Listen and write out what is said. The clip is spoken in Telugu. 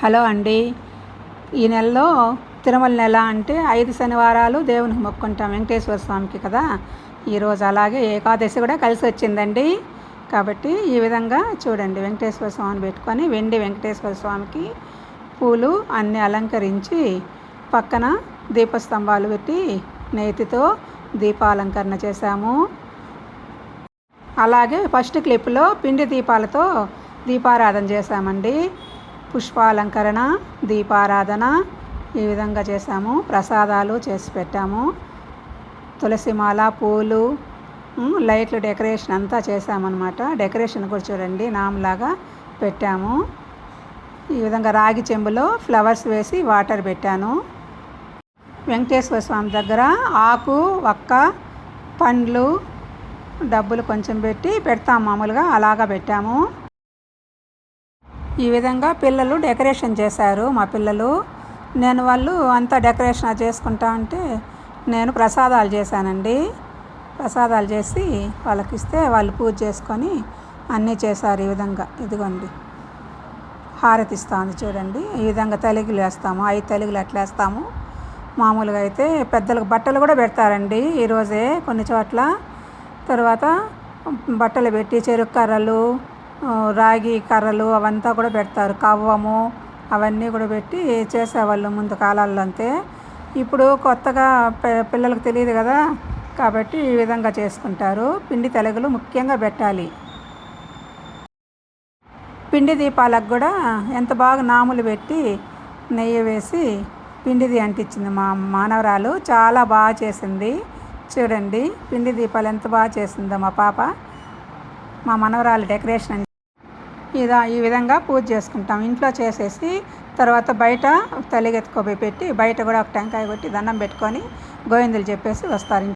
హలో అండి. ఈ నెలలో తిరుమల నెల అంటే ఐదు శనివారాలు దేవునికి మొక్కుంటాం వెంకటేశ్వర స్వామికి కదా. ఈరోజు అలాగే ఏకాదశి కూడా కలిసి వచ్చిందండి. కాబట్టి ఈ విధంగా చూడండి వెంకటేశ్వర స్వామిని పెట్టుకొని వెండి వెంకటేశ్వర స్వామికి పూలు అన్నీ అలంకరించి పక్కన దీపస్తంభాలు పెట్టి నేతితో దీపాలంకరణ చేశాము. అలాగే ఫస్ట్ క్లిప్లో పిండి దీపాలతో దీపారాధన చేశామండి. పుష్పాలంకరణ దీపారాధన ఈ విధంగా చేసాము ప్రసాదాలు చేసి పెట్టాము. తులసిమాల పూలు లైట్లు డెకరేషన్ అంతా చేసామన్నమాట డెకరేషన్ కూడా చూడండి నామలాగా పెట్టాము. ఈ విధంగా రాగి చెంబులో ఫ్లవర్స్ వేసి వాటర్ పెట్టాను. వెంకటేశ్వర స్వామి దగ్గర ఆకు వక్క పండ్లు డబ్బులు కొంచెం పెట్టి పెడతాం మామూలుగా అలాగా పెట్టాము. ఈ విధంగా పిల్లలు డెకరేషన్ చేశారు మా పిల్లలు. నేను వాళ్ళు అంతా డెకరేషన్ చేసుకుంటా అంటే నేను ప్రసాదాలు చేశానండి. ప్రసాదాలు చేసి వాళ్ళకి ఇస్తే వాళ్ళు పూజ చేసుకొని అన్నీ చేశారు ఈ విధంగా. ఇదిగోండి. హారతి చూడండి. ఈ విధంగా తెలుగులు వేస్తాము. ఐదు తెలుగులు అట్లా వేస్తాము. మామూలుగా అయితే పెద్దలకు బట్టలు కూడా పెడతారండి ఈరోజే కొన్ని చోట్ల. తర్వాత బట్టలు పెట్టి చెరుకు కర్రలు రాగి కర్రలు అవంతా కూడా పెడతారు. కవ్వము అవన్నీ కూడా పెట్టి చేసేవాళ్ళు ముందు కాలాల్లో అంతే. ఇప్పుడు కొత్తగా పిల్లలకు తెలియదు కదా కాబట్టి ఈ విధంగా చేసుకుంటారు. పిండి తెలగలు ముఖ్యంగా పెట్టాలి. పిండి దీపాలకు కూడా ఎంత బాగా నాములు పెట్టి నెయ్యి వేసి పిండిది అంటించింది మా మానవరాలు. చాలా బాగా చేసింది. చూడండి పిండి దీపాలు ఎంత బాగా చేసిందో మా పాప. మా మనవరాలు డెకరేషన్ అని ఇదా ఈ విధంగా పూజ చేసుకుంటాం. ఇంట్లో చేసేసి తర్వాత బయట తలిగెత్తుకోబోయి పెట్టి బయట కూడా ఒక టెంకాయ కొట్టి దండం పెట్టుకొని గోవిందులు చెప్పేసి వస్తారు.